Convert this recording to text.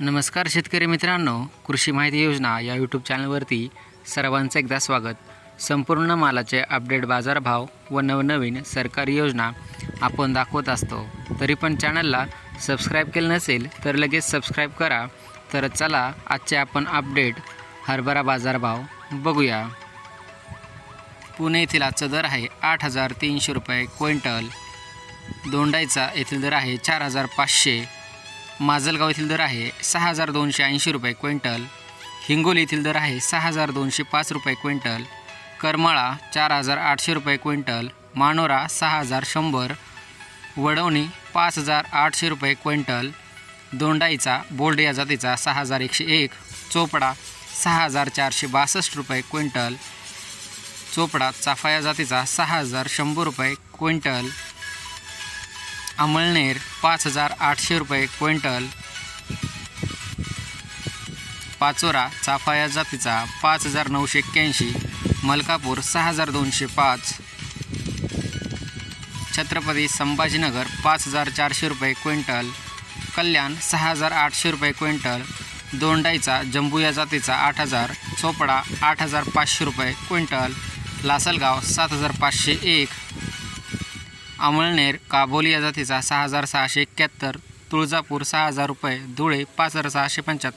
नमस्कार शेतकरी मित्रांनो कृषी माहिती योजना या यूट्यूब चॅनलवरती सर्वांचं एकदा स्वागत. संपूर्ण मालाचे अपडेट बाजारभाव व नवनवीन सरकारी योजना आपण दाखवत असतो. तरी पण चॅनलला सबस्क्राईब केलं नसेल तर लगेच सबस्क्राईब करा. तर चला आजचे आपण अपडेट हरभरा बाजारभाव बघूया. पुणे येथील आजचा दर आहे आठ हजार तीनशे रुपये क्विंटल. दोंडाईचा येथील दर आहे चार हजार पाचशे. माजलगाव येथील दर आहे सहा हजार दोनशे ऐंशी रुपये क्विंटल. हिंगोली येथील दर आहे सहा हजार दोनशे पाच रुपये क्विंटल. करमाळा चार हजार आठशे रुपये क्विंटल. मानोरा सहा हजार शंभर. वडवणी पाच हजार आठशे रुपये क्विंटल. दोंडाईचा बोल्ड या जातीचा सहा हजार एकशे एक. चोपडा सहा हजार चारशे बासष्ट रुपये क्विंटल. चोपडा चाफा या जातीचा सहा हजार शंभर रुपये क्विंटल. अमळनेर पाच हजार आठशे रुपये क्विंटल. पाचोरा चाफा या जातीचा पाच हजार नऊशे एक्क्याऐंशी. मलकापूर सहा हजार दोनशे पाच. छत्रपती संभाजीनगर पाच हजार चारशे रुपये क्विंटल. कल्याण सहा हजार आठशे रुपये क्विंटल. दोंडाईचा जंबू या जातीचा आठ हजार. चोपडा आठ हजार पाचशे रुपये क्विंटल. लासलगाव सात हजार पाचशे एक. अमळनेर काबोली या जातीचा सहा हजार सहाशे एक्क्याहत्तर तुळजापूर सहा हजार रुपये धुळे पाच हजार सहाशे पंच्याहत्तर.